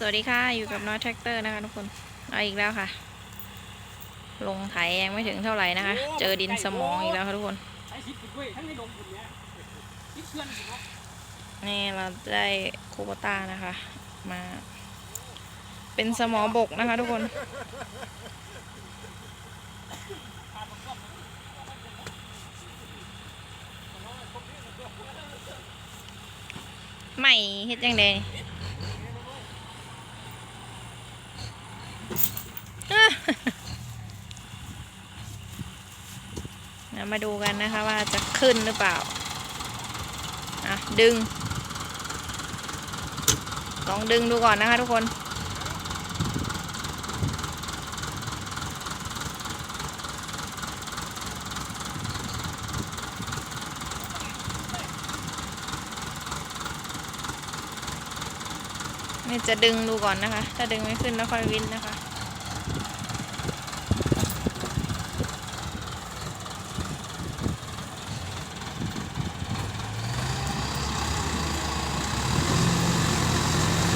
สวัสดีค่ะ อยู่กับน้อยแท็กเตอร์นะคะทุกคนเอาอีกแล้วค่ะ ลงไถยังไม่ถึงเท่าไหร่นะคะ เจอดินสมองอีกแล้วค่ะทุกคนนี่เราได้คโบต้านะคะ มา เป็นสมอบกนะคะทุกคนใหม่เฮ็ดยังไง เดี๋ยว มาดูกันนะคะว่าจะขึ้นหรือเปล่าอะดึง ลองดึงดูก่อนนะคะทุกคนนี่จะดึงดูก่อนนะคะ ถ้าดึงไม่ขึ้นแล้วค่อยวินนะคะ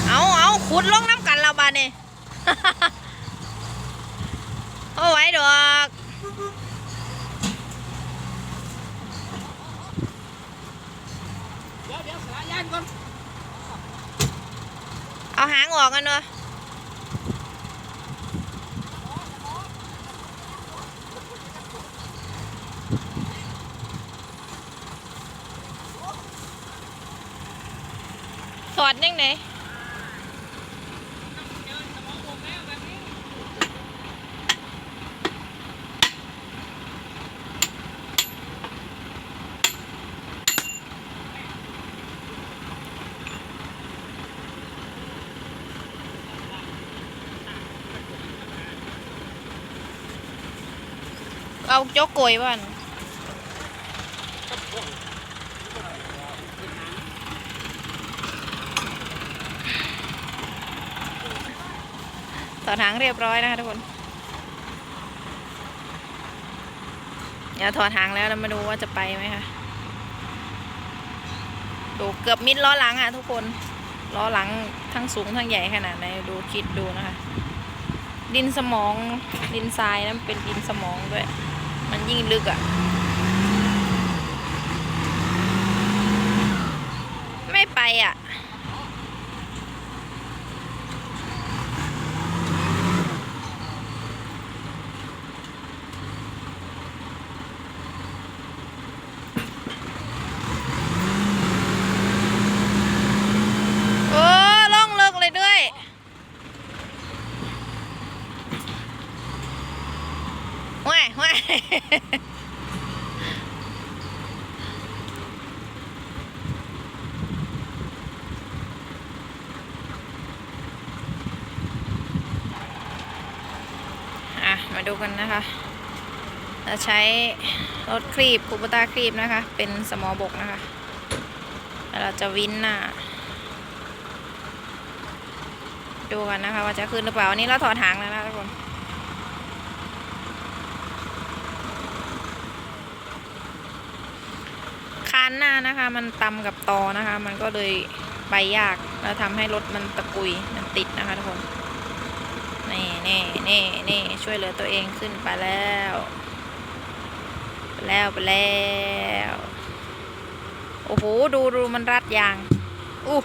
เอาเอา ขุดลงน้ำกันเราบาดนี่โอ้ไหว้ดอกเดี๋ยวเดี๋ยวสลายยานก่อนเอาหางออกกันเนอะสอดยังไง เจอสมองวงแล้วแบบนี้ เอาโจ๊กโกยบ้านต่อทางเรียบร้อยนะคะทุกคน เดี๋ยวถอดหางแล้วเรามาดูว่าจะไปไหมคะ ดูเกือบมิดล้อหลังอะทุกคน ล้อหลังทั้งสูงทั้งใหญ่ขนาดไหนดูคิดดูนะคะ ดินสมองดินทรายนั้นเป็นดินสมองด้วย มันยิ่งลึกอะ ไม่ไปอะอ้ล่องเลิกเลยด้วย ห่วยห่วย อะ มาดูกันนะคะเราใช้รถครีบคูปตาครีบนะคะ เป็นสมอบกนะคะ แล้วเราจะวินหน้า ดูกันนะคะว่าจะขึ้นหรือเปล่าวันนี้เราถอดหางแล้วนะทุกคน คา นหน้านะคะ มันตำกับตอนะคะ มันก็เลยไปยากแล้วทำให้รถมันตะกุยมันติดนะคะทุกคนนี่นี่นี่นี่ช่วยเหลือตัวเองขึ้นไปแล้วไปแล้วไปแล้วโอ้โหดูดูมันรัดยางอู้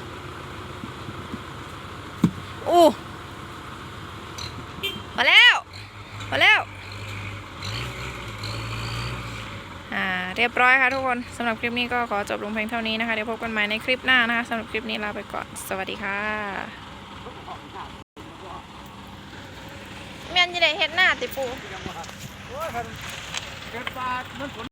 อู้มาแล้วมาแล้ว อ่า เรียบร้อยค่ะทุกคนสำหรับคลิปนี้ก็ขอจบลงเพียงเท่านี้นะคะ เดี๋ยวพบกันใหม่ในคลิปหน้านะคะสำหรับคลิปนี้ลาไปก่อน สวัสดีค่ะเมียนจะได้เห็ดหน้าติปู